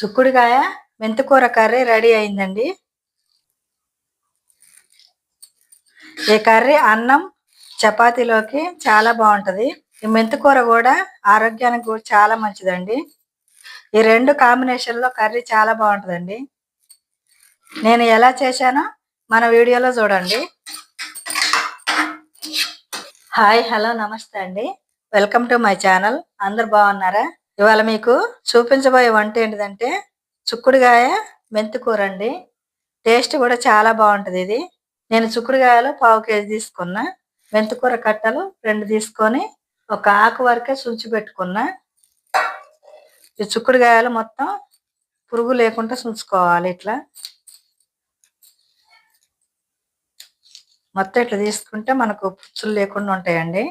చుక్కుడుకాయ మెంతికూర curry ready అయిందండి. ఈ కర్రీ అన్నం చపాతీలోకి చాలా బాగుంటుంది. ఈ మెంతికూర కూడా ఆరోగ్యానికి కూడా చాలా మంచిదండి. ఈ రెండు కాంబినేషన్లో కర్రీ చాలా బాగుంటుందండి. నేను ఎలా చేశానో మన వీడియోలో చూడండి. హాయ్ హలో నమస్తే అండి. Welcome to my channel. అందరు బాగున్నారా? ఇవాళ మీకు చూపించబోయే వంట ఏంటిదంటే చుక్కుడుగాయ మెంతికూర అండి టేస్ట్ కూడా చాలా బాగుంటుంది ఇది. నేను చుక్కుడుగాయలు పావు కేజీ తీసుకున్నా. మెంతికూర కట్టలు రెండు తీసుకొని ఒక ఆకు వరకే సుంచి పెట్టుకున్నా. ఈ చుక్కుడుగాయలు మొత్తం పురుగు లేకుండా సుంచుకోవాలి ఇట్లా. మొత్తం ఇట్లా తీసుకుంటే మనకు పుచ్చులు లేకుండా ఉంటాయండి.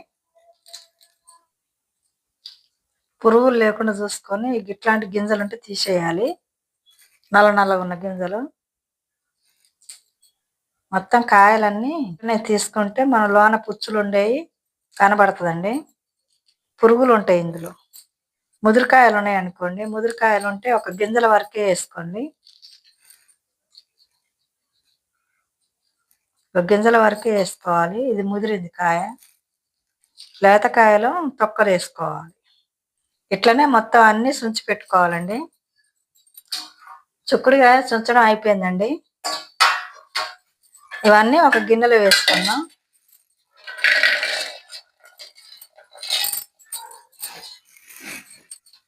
పురుగులు లేకుండా చూసుకొని ఇట్లాంటి గింజలు ఉంటే తీసేయాలి. నల్ల నల్లగా ఉన్న గింజలు. మొత్తం కాయలన్నీ తీసుకుంటే మన లోన పుచ్చులు ఉండేవి కనబడుతుందండి. పురుగులు ఉంటాయి ఇందులో. ముదురుకాయలు ఉన్నాయి అనుకోండి ముదురుకాయలు ఉంటే ఒక గింజల వరకే వేసుకోండి. ఒక గింజల వరకే వేసుకోవాలి. ఇది ముదిరింది కాయ. లేతకాయలు తొక్కలు వేసుకోవాలి. ఇట్లనే మొత్తం అన్ని సుంచి పెట్టుకోవాలండి. చుక్కుడుగా చుంచడం అయిపోయిందండి. ఇవన్నీ ఒక గిన్నెలో వేసుకున్నాం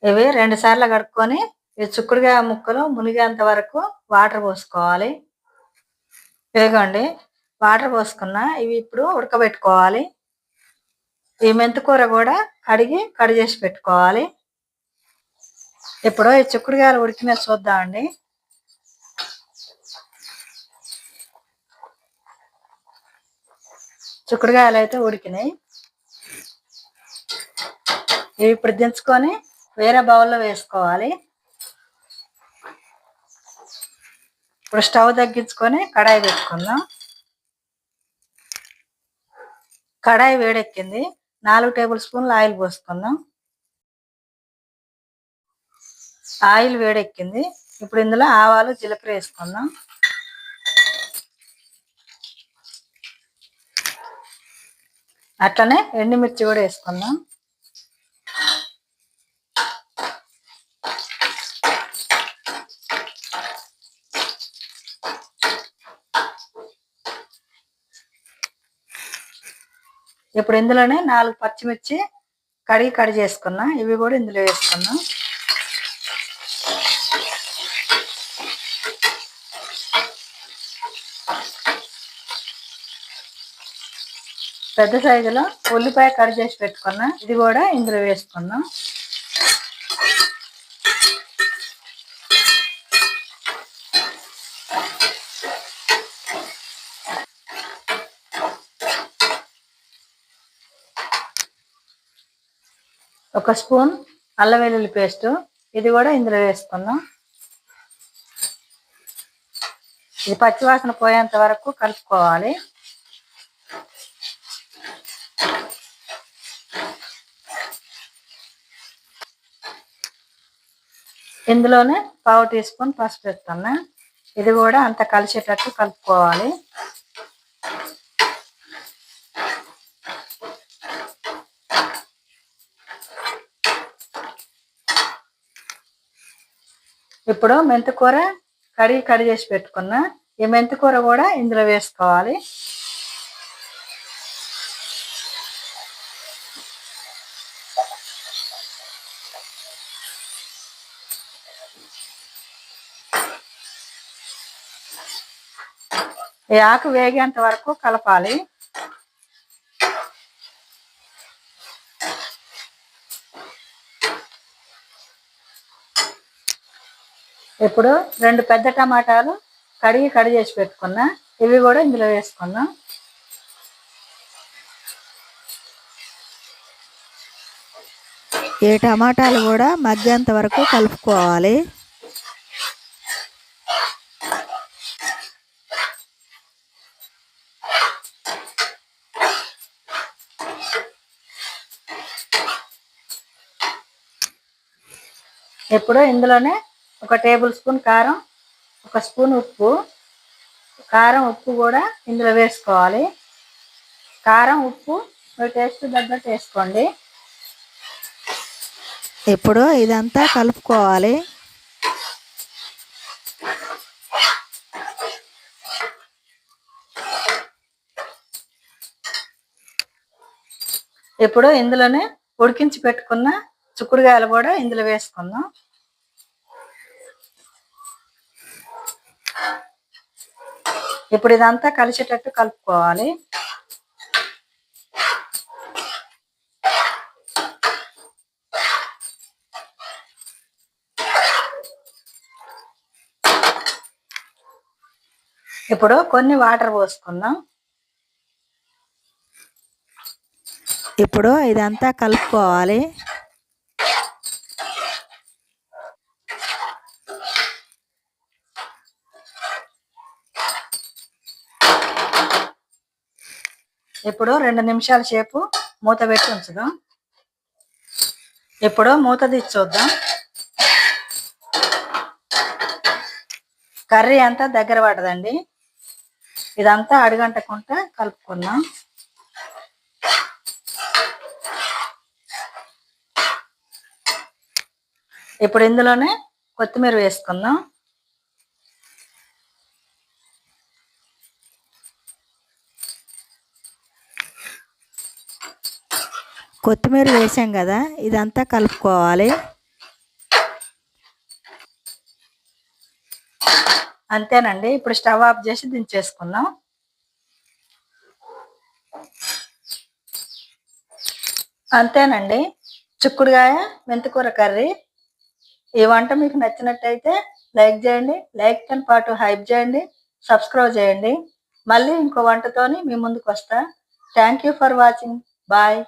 ఇవి రెండు సార్లు కడుక్కొని ఈ చుక్కుడుగా ముక్కలు మునిగేంత వరకు వాటర్ పోసుకోవాలి. ఇదిగోండి వాటర్ పోసుకున్న ఇవి ఇప్పుడు ఉడకబెట్టుకోవాలి. ఈ మెంతికూర కూడా కడిగి కడి చేసి పెట్టుకోవాలి. ఇప్పుడు ఈ చిక్కుడుగాయలు ఉడికిన చూద్దామండి చిక్కుడుగాయలు అయితే ఉడికినాయి. ఇవి ఇప్పుడు దించుకొని వేరే బౌల్లో వేసుకోవాలి. ఇప్పుడు స్టవ్ తగ్గించుకొని కడాయి పెట్టుకుందాం. కడాయి వేడెక్కింది. నాలుగు టేబుల్ స్పూన్లు ఆయిల్ పోసుకుందాం. ఆయిల్ వేడెక్కింది. ఇప్పుడు ఇందులో ఆవాలు జీలకర్ర వేసుకుందాం. అట్లనే ఎండుమిర్చి కూడా వేసుకుందాం. ఇప్పుడు ఇందులోనే నాలుగు పచ్చిమిర్చి కడిగి కడి చేసుకున్నా. ఇవి కూడా ఇందులో వేసుకున్నాం. పెద్ద సైజులో ఉల్లిపాయ కట్ చేసి పెట్టుకున్నా. ఇది కూడా ఇందులో వేసుకున్నాం. ఒక స్పూన్ అల్లం వెల్లుల్లి పేస్ట్. ఇది కూడా ఇందులో వేసుకుందాం. ఇది పచ్చివాసన పోయేంత వరకు కలుపుకోవాలి. ఇందులోనే పావు టీ స్పూన్ పసుపు వేస్తున్నా ఇది కూడా అంత కలిసేటట్టు కలుపుకోవాలి. ఇప్పుడు మెంతికూర కడిగి కడి చేసి పెట్టుకున్నా. ఈ మెంతికూర కూడా ఇందులో వేసుకోవాలి. ఈ ఆకు వేగేంత వరకు కలపాలి. ఇప్పుడు రెండు పెద్ద టమాటాలు కడిగి కడి చేసి పెట్టుకున్నా. ఇవి కూడా ఇందులో వేసుకున్నాం ఈ టమాటాలు కూడా మగ్గేంత వరకు కలుపుకోవాలి. ఇప్పుడు ఇందులోనే ఒక టేబుల్ స్పూన్ కారం ఒక స్పూన్ ఉప్పు. కారం ఉప్పు కూడా ఇందులో వేసుకోవాలి. కారం ఉప్పు టేస్ట్ తగ్గట్టు వేసుకోండి. ఇప్పుడు ఇదంతా కలుపుకోవాలి. ఇప్పుడు ఇందులోనే ఉడికించి పెట్టుకున్న చిక్కుడుగాయలు కూడా ఇందులో వేసుకుందాం. ఇప్పుడు ఇదంతా కలిసేటట్టు కలుపుకోవాలి. ఇప్పుడు కొన్ని వాటర్ పోసుకుందాం. ఇప్పుడు ఇదంతా కలుపుకోవాలి. ఇప్పుడు రెండు నిమిషాల సేపు మూత పెట్టి ఉంచుదాం. ఇప్పుడు మూత తీసి చూద్దాం. కర్రీ అంతా దగ్గర పడదండి. ఇదంతా అడుగంటకుండా కలుపుకుందాం. ఇప్పుడు ఇందులోనే కొత్తిమీర వేసుకుందాం. కొత్తిమీర వేసాం కదా ఇదంతా కలుపుకోవాలి. అంతేనండి ఇప్పుడు స్టవ్ ఆఫ్ చేసి దించేసుకుందాం. అంతేనండి చిక్కుడుగాయ మెంతికూర కర్రీ. ఈ వంట మీకు నచ్చినట్టయితే లైక్ చేయండి లైక్తో పాటు హైప్ చేయండి సబ్స్క్రైబ్ చేయండి. మళ్ళీ ఇంకో వంటతోని మీ ముందుకు వస్తా thank you for watching. Bye.